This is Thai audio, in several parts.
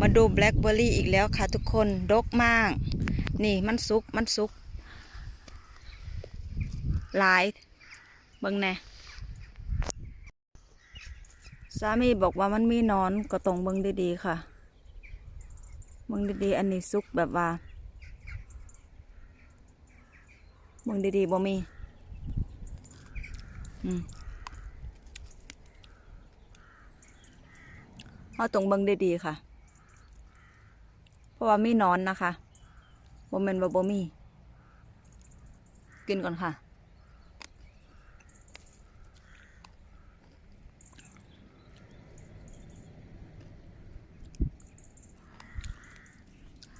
มาดูแบล็คเบอร์รี่อีกแล้วค่ะทุกคนดกมาก นี่มันสุกมันสุกหลายเบิ่งแน่สามีบอกว่ามันมีนอนก็ต้องเบิ่งดีๆค่ะเบิ่งดีๆอันนี้สุกแบบว่าเบิ่งดีๆบ่มีอืมเราต้องเบิ่งดีๆค่ะ ราะว่ามีนอนนะคะบ่แม่นว่าบ่มี กินก่อนค่ะ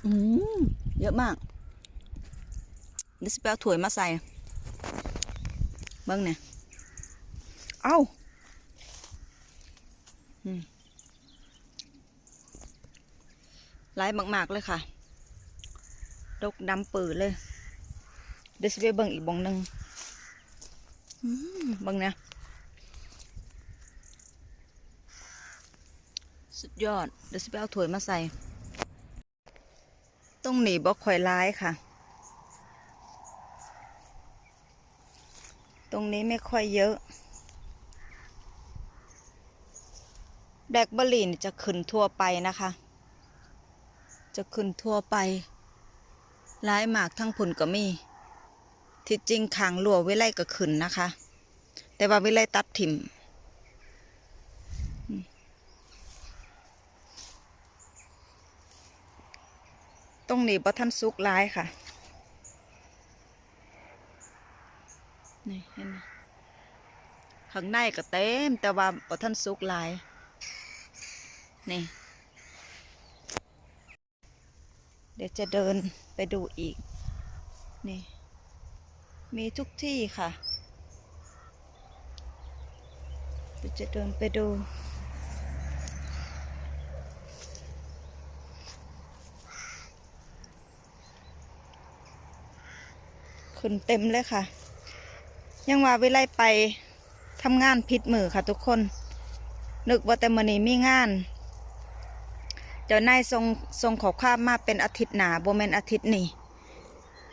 อืม เยอะมากเดี๋ยวสิไปเอาถ้วยมาใส่เบิ่งเนี่ย เอ้า อืม หลายมาก ๆ เลยค่ะ ดกดำปืดเลย เดี๋ยวสิไปเบิ่งอีกบองหนึ่งอืมเบิ่งเนี่ยสุดยอด เดี๋ยวสิไปเอาถ้วยมาใส่ ต้องหนีบอกข่อยร้ายค่ะ ตรงนี้ไม่ค่อยเยอะแบล็คเบอร์รี่นี่จะขึ้นทั่วไปนะคะ จะขึ้นทั่วไปร้ายหมากทั้งผุนก็มี ที่จริงขางหลัววิไลก็ขึ้นนะคะ แต่ว่าวิไลตัดถิ่มตรงนี้บ่ทันสุกร้ายค่ะ นี่เห็นไหมข้างในก็เต็ม แต่ว่าบ่ทันสุกหลาย นี่ เดี๋ยวจะเดินไปดูอีก นี่ มีทุกที่ค่ะเดี๋ยวจะเดินไปดูขึ้นเต็มเลยค่ะ ยังว่าเวลไปทำงานผิดมือค่ะทุกคน นึกว่าแต่มื้อนี้มีงาน จ้านายส่งส่งขอความมาเป็นอาทิตย์หนาโบแมนอาทิตย์นี้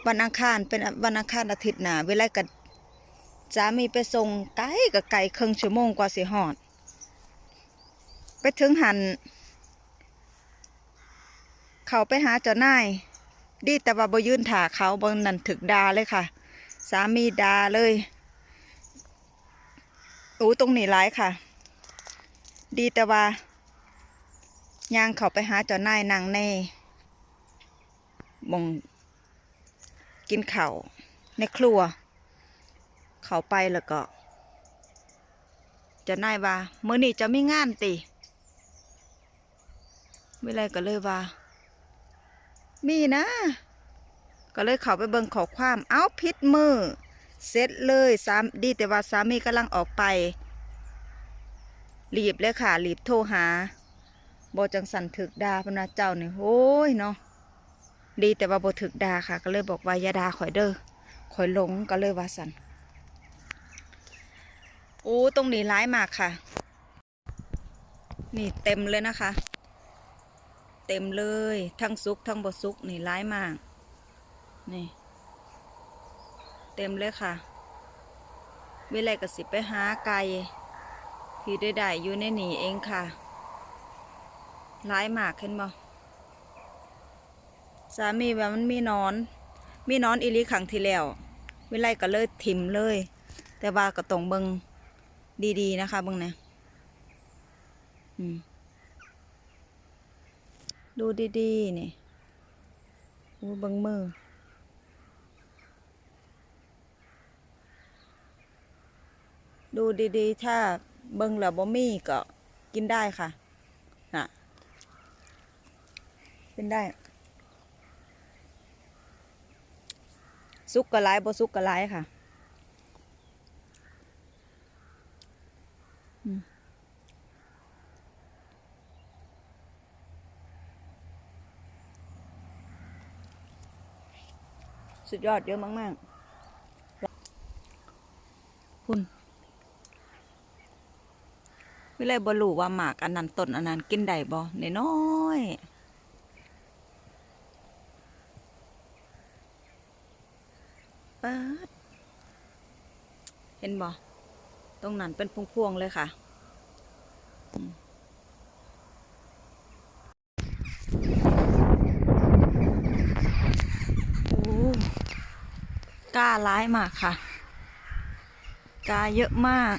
วันอังคารเป็นวันอังคารอาทิตย์หนาเวลากับสามีไปส่งไกลกับไก่ครึ่งชั่วโมงกว่าสิหอด ไปถึงหัน เขาไปหาเจ้านายดีแต่ว่าบยื่นถาเขาบนนันถึกดาเลยค่ะ สามีดาเลยอู้ตรงนี้ร้ายค่ะ ดีแต่ว่า ย่างเขาไปหาเจ้านายนางในบงกินเข้าในครัว เขาไปแล้วก็เจ้านายว่าเมื่อนี้จะไม่งานติเมื่อไรก็เลยว่า มีนะ ก็เลยเขาไปเบิ่งขอความ เอ้าพิษมือเสร็จเลยสามดีแต่ว่าสามีกำลังออกไปรีบเลยค่ะรีบโทรหา บอจังสันถึกดาพนาเจ้าเนี่ยโอ้ยเนาะดีแต่ว่าบถึกดาค่ะ ก็เลยบอกว่ายาดาข่อยเด้อข่อยหลงก็เลยว่าสันโอ้ตรงนี้ร้ายมากค่ะ นี่เต็มเลยนะคะ เต็มเลย ทั้งซุกทั้งบซุกนี่ร้ายมาก นี่ เต็มเลยค่ะเวลาก็สิไปหาไก่ที่ได้ได้อยู่ในหนีเองค่ะ ร้ายมากเห็นบ่สามีว่ามันมีนอน มีนอนอีลีขังที่แล้วเวลาก็เลยถิ่มเลย แต่ว่าก็ต้องเบิงดีๆนะคะเบิงนะอืมดูดีๆนี่อู้เบิงมือดูดีๆ ถ้าเบิงแล้วบ่มีก็กินได้ค่ะ เป็นได้ซุกกระไลบ่ซุกกระไลค่ะสุดยอดเยอะมากๆคุณวิไลบ่รู้ว่าหมากอันนั้นต้นอันนั้นกินได้บ่น้อย ป๊าดเห็นบ่ตรงนั้นเป็นพวงๆเลยค่ะอืมโอ้กล้าร้ายมากค่ะ กาเยอะมาก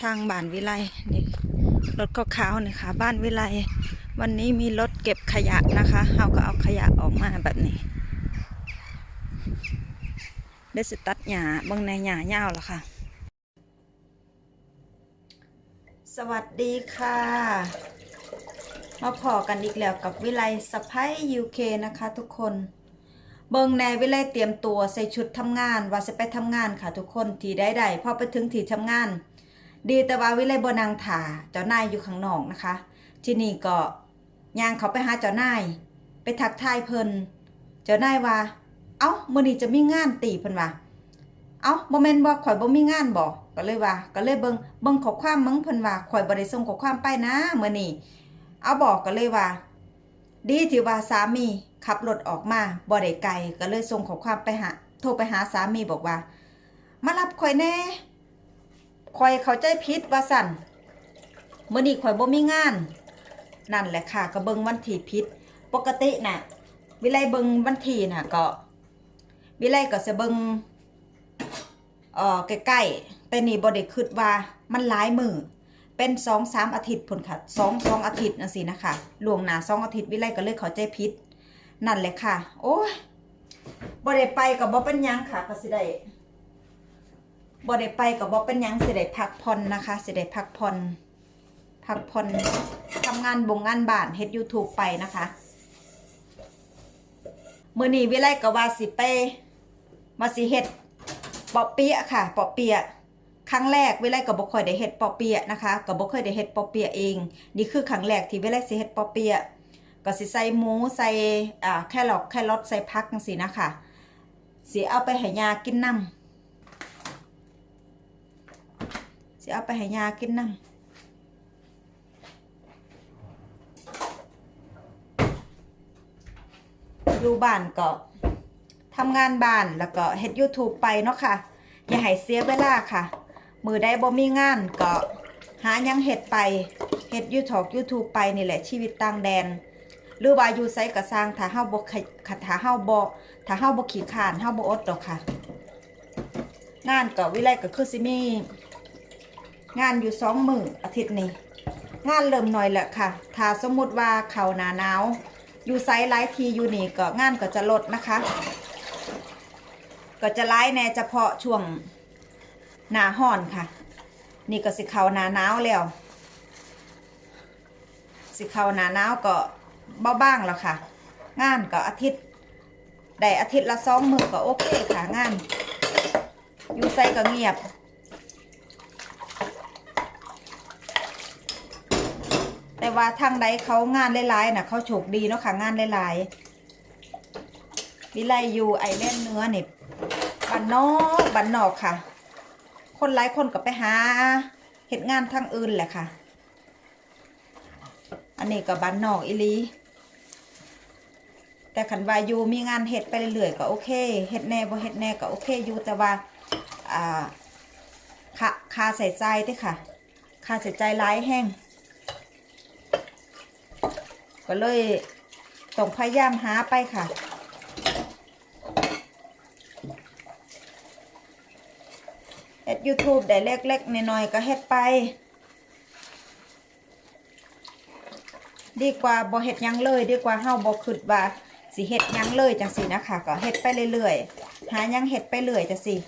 ทางบ้านวิไลนี่รถขาวๆนี่ค่ะบ้านวิไล วันนี้มีรถเก็บขยะนะคะเราก็เอาขยะออกมาแบบนี้ได้สตัดหญ้าเบางในหญ้าเน่าแล้วค่ะ สวัสดีค่ะ มาพอกันอีกแล้วกับวิไลสะพ้ายยูเคนะคะทุกคน เบิงแนวิไลเตรียมตัวใส่ชุดทำงาน ว่าจะไปทำงานค่ะทุกคนที่ได้ได้พอไปถึงที่ทำงาน ดีแต่ว่าวิไลบนางถาเจ้านายอยู่ข้างนอกนะคะ ที่นี่ก็ ย่างเขาไปหาเจ้านาย ไปทักทายเพิ่นเจ้านายว่า เอ้ามื้อนี้จะมีงานตีเพิ่นว่า เอ้าบ่แม่นบ่ข่อยบ่มีงานบ่ก็เลยว่า ก็เลยเบิ่งเบิ่งข้อความมึงเพิ่นว่าข่อยบ่ได้ส่งข้อความไปนะมื้อนี้เอาบอกก็เลยว่า ดีที่ว่าสามีขับรถออกมาบ่ได้ไกลก็เลยส่งข้อความไปหาโทรไปหาสามีบอกว่า มารับข่อยแน่ข่อยเข้าใจผิดว่าสั่นมื้อนี้ข่อยบ่มีงาน นั่นแหละค่ะก็เบิงวันที่ผิดปกติน่ะ วิไลเบิงวันที่น่ะก็ วิไลก็สิเบิงเอ่อใกล้ๆแต่นี่บ่ได้คิดว่ามันหลายมือเป็นสองสามอาทิตย์พุ่นค่ะสองสองอาทิตย์จังซี่นะคะลวงหนาสองอาทิตย์วิไลก็เลยเข้าใจผิดนั่นแหละค่ะ โอ้ยบ่ได้ไปก็บ่เป็นยังค่ะก็สิได้บ่ได้ไปก็บ่เป็นยังสิได้พักผ่อนนะคะสิได้พักผ่อน พักผ่อนทำงานบงงานบ้านเฮ็ด YouTube ไปนะคะมื้อนี้วิไลก็ว่าสิไปมาสิเฮ็ดปอเปียค่ะปอเปียครั้งแรกวิไลก็บ่ค่อยได้เฮ็ดปอเปียนะคะก็บ่เคยได้เฮ็ดปอเปียเอง นี่คือครั้งแรกที่วิไลสิเฮ็ดปอเปียก็สิใส่หมูใส่อ่าแครอทแครอทใส่พักจังซี่นะคะสิเอาไปให้ยากินน้ำสิเอาไปให้ยากินน้ำ อยู่บ้านก็ทำงานบ้านแล้วก็เฮ็ด YouTube ไปเนาะค่ะ อย่าให้เสียเวลาค่ะ มือได้บ่มีงานก็หายังเฮ็ดไปเฮ็ด YouTube YouTube ไปนี่แหละชีวิตต่างแดน หรือว่าอยู่ไสก็สร้างถ้าเฮาบ่ขยถ้าเฮาบ่ถ้าเฮาบ่ขี้ข้านเฮาบ่อดดอกค่ะ งานก็วิไลก็คือสิมีงานอยู่สองมืออาทิตย์นี้ งานเริ่มน้อยแหล้วค่ะ ถ้าสมมุติว่าเขาหนาหนาว อยู่ไซหลายทีอยู่นี่ก็งานก็จะลดนะคะ ก็จะร้ายแน่เฉพาะช่วงหน้าห้อนค่ะ นี่ก็สิเข้าหนาหนาวแล้ว สิเข้าหนาหนาวก็เบาบ้างแล้วค่ะ งานก็อาทิตย์ได้อาทิตย์ละสองมือก็โอเคค่ะงาน อยู่ใส่ก็เงียบ แต่ว่าทางใดเขางานหลายๆน่ะเขาโชคดีเนาะค่ะงานหลายๆวิไลอยู่ไอแลนด์เนื้อนี่บ้านนอกบ้านนอกค่ะ คนหลายคนก็ไปหาเหตุงานทางอื่นแหละค่ะ อันนี้ก็บ้านนอกอีลีแต่ขันวายูมีงานเฮ็ดไปเรื่อยๆก็โอเคเฮ็ดแน่บ่เฮ็ดแน่ก็โอเคอยู่แต่ว่าอ่าค่าค่าใส่ใจด้อค่ะ ค่าใส่ใจหลายแห้ง ก็เลยต้องพยายามหาไปค่ะ เฮ็ด YouTube ได้เล็กๆน้อยๆก็เฮ็ดไป ดีกว่าบ่เฮ็ดยังเลย ดีกว่าเฮาบ่คิดว่าสิเฮ็ดยังเลยจังซี่นะคะ ก็เฮ็ดไปเรื่อยๆ หายังเฮ็ดไปเรื่อยจังซี่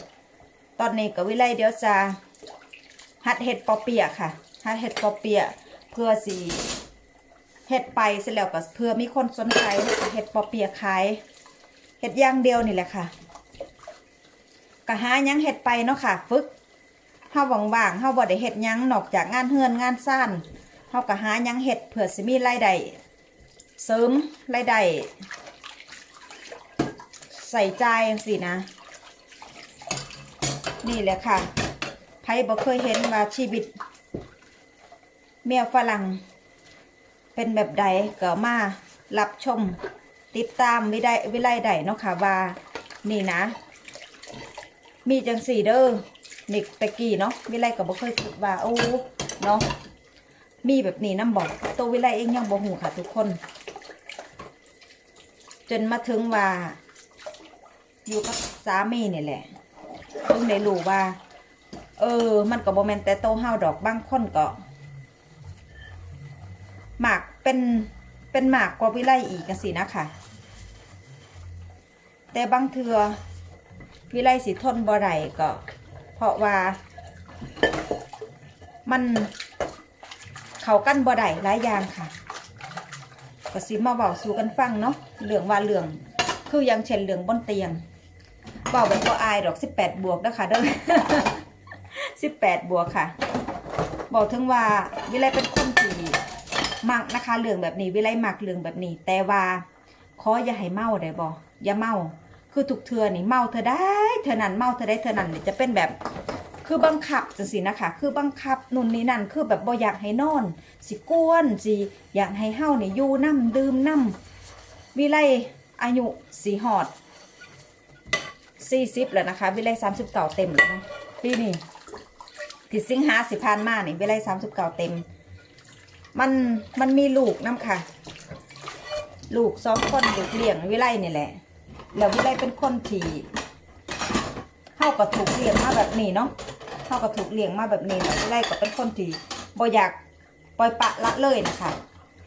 ตอนนี้ก็วิไลเดี๋ยวจะหัดเฮ็ดปอเปียค่ะหัดเฮ็ดปอเปียเพื่อสิ เฮ็ดไปเสร็จแล้วก็เพื่อมีคนสนใจเฮ็ดปอเปียขายเฮ็ดย่างเดียวนี่แหละค่ะก็หายังเฮ็ดไปเนาะค่ะ ฝึกเฮาว่างๆเฮาบ่ได้เฮ็ดยังนอกจากงานเฮือนงานซ่านเฮาก็หายังเฮ็ดเพื่อสิมีรายได้เสริมรายได้ใส่ใจจังซี่นะ นี่แหละค่ะรบ่เคยเห็นว่าชีวิตเมียฝรั่ง เป็นแบบใดก็มารับชมติดตามวิได้วิไลใดเนาะค่ะว่านี่นะ มีจังสี่เด้อนี่ตะกี้เนาะวิไลก็บ่เคยคิดว่าโอ้เนาะมีแบบนี้น้ำบอกตัววิไลเองยังบ่หูค่ะทุกคน จนมาถึงว่า อยู่กับสามีนี่แหละเพิ่งได้รู้ว่า เออ มันก็บ่แม่นแต่โตเฮาดอกบางคนก็หมาก เป็นเป็นหมากกว่าวิไลอีกกันสินะค่ะแต่บางเทือวิไลสิทนบ่ได้ก็ เพราะว่า มันเขากั้นบ่ได้หลายอย่างค่ะก็สิมาเบาสู่กันฟังเนาะเรื่องว่าเรื่องคืออย่างเช่นเรื่องบนเตียงเบาแบบบ่อายดอกสิบแปดบวกนะคะเด้อสิบแปดบวกค่ะ บอกถึงว่าวิไลเป็นคนที่ มักนะคะเรื่องแบบนี้วิไลหมักเรื่องแบบนี้ แต่ว่าขออย่าให้เมาได้บ่อย่าเมา คือถูกเธอนี่เมาเธอได้เธอนั้นเมาเธอได้เธอนั้นนี่จะเป็นแบบคือบังคับจังสินะคะ คือบังคับนู่นนี่นั่น คือแบบบ่อยากให้นอน สิกวนสิอยากให้เฮานี่อยู่น้ำดื่มน้ำวิไลอายุสีหอดสี่สิบแล้วนะคะ วิไลสามสิบเก้าเต็มแล้วนาะปีนี้ที่สิงหาสิพานมานี่วิไลสามสิบเก้าเต็ม มันมันมีลูกน้ำค่ะ ลูกสองคนลูกเลี้ยงวิไลนี่แหละ แล้ววิไลเป็นคนที่เฮาก็ถูกเลี้ยงมาแบบนี้เนาะเฮาก็ถูกเลี้ยงมาแบบนี้แล้ววิไลก็เป็นคนที่บ่อยากปล่อยปะละเลยนะคะ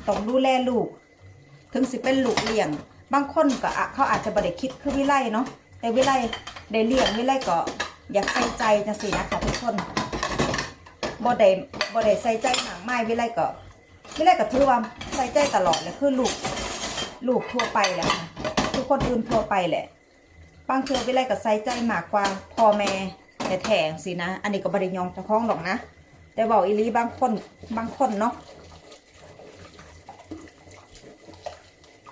ต้องดูแลลูก ถึงสิเป็นลูกเลี้ยง บางคนก็เขาอาจจะบ่ได้คิดคือวิไลเนาะแต่วิไลได้เลี้ยงวิไลก็อยากใส่ใจจังสินะคะทุกคนบ่ได้บ่ได้ใส่ใจหนังไม้วิไลก็ วิไลก็ถือว่าใส่ใจตลอดเลยคือลูกลูกทั่วไปแหละค่ะทุกคนอื่นทั่วไปแหละบางเทือวิไลก็ใส่ใจมากกว่าพ่อแม่แท้ๆสินะ อันนี้ก็บริยองจะคล้องหรอกนะ แต่บอกอีลีบางคนบางคนเนาะ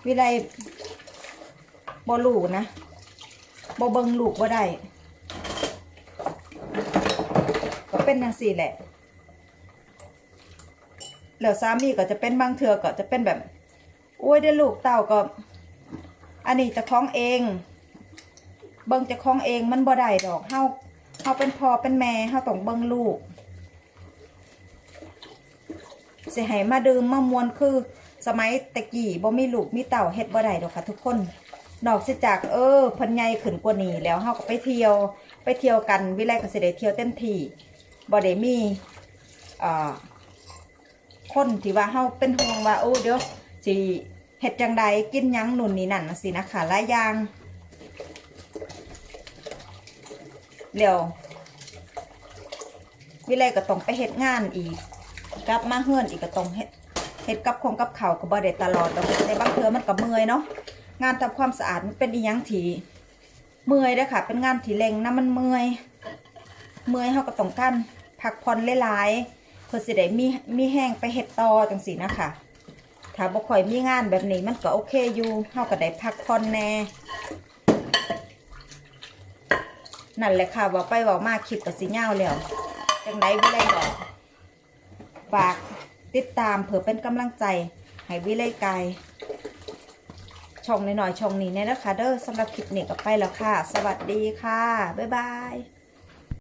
วิไลบ่ลูกนะบ่เบิงลูกบ่ได้ ก็เป็นอย่างสี่แหละ แล้วสามีก็จะเป็นบางเทือก็จะเป็นแบบโอ้ยได้ลูกเต่าก็ อันนี้จะคล้องเอง เบิ่งจะคล้องเองมันบ่ได้ดอกเฮาเฮาเป็นพ่อเป็นแม่เฮาต้องเบิ่งลูกสิให้มาดื่มมามวนคือ สมัยตะกี้บ่มีลูกมีเต่าเฮ็ดบ่ได้ดอกค่ะทุกคนนอกจากเออพิ่นใหญ่ขึ้นกว่านี้แล้วเฮาก็ไปเที่ยว ไปเที่ยวกันวิไลก็สิได้เที่ยวเต็มที่บ่ได้มีอ่า คนที่ว่าเฮาเป็นห่วงว่าโอ้เดี๋ยวสิเฮ็ดจังใดกินยังนู่นนี่นั่นสินะคะหลายอย่างเดี๋ยววิไลก็ต้องไปเฮ็ดงานอีกกลับมาเฮือนอีกก็ต้องเฮ็ดเฮ็ดกับคงกับเขาก็บ่ได้ตลอดแต่บางเทื่อมันก็เมื่อยเนาะงานทำความสะอาดมันเป็นอีหยังที่เมื่อยด้อค่ะ เป็นงานที่เร่งนะมันเมื่อย เมื่อยเฮาก็ต้องการพักผ่อนหลายๆ เพื่อสิได้มีมีแห้งไปเฮ็ดต่อจังซี่นะคะถ้าบ่ค่อยมีงานแบบนี้มันก็โอเคอยู่เฮาก็ได้พักผ่อนแน่นั่นแหละค่ะว่าไปว่ามาคลิปก็สิยาแล้วจังไดวิไลบอกฝากติดตามเผื่อเป็นกำลังใจ ให้วิไลกายช่องหน่อยๆช่องนี้เนี่ยนะคะเด้อสำหรับคลิปนี้ก็ไปแล้วค่ะ สวัสดีค่ะ บ๊ายบาย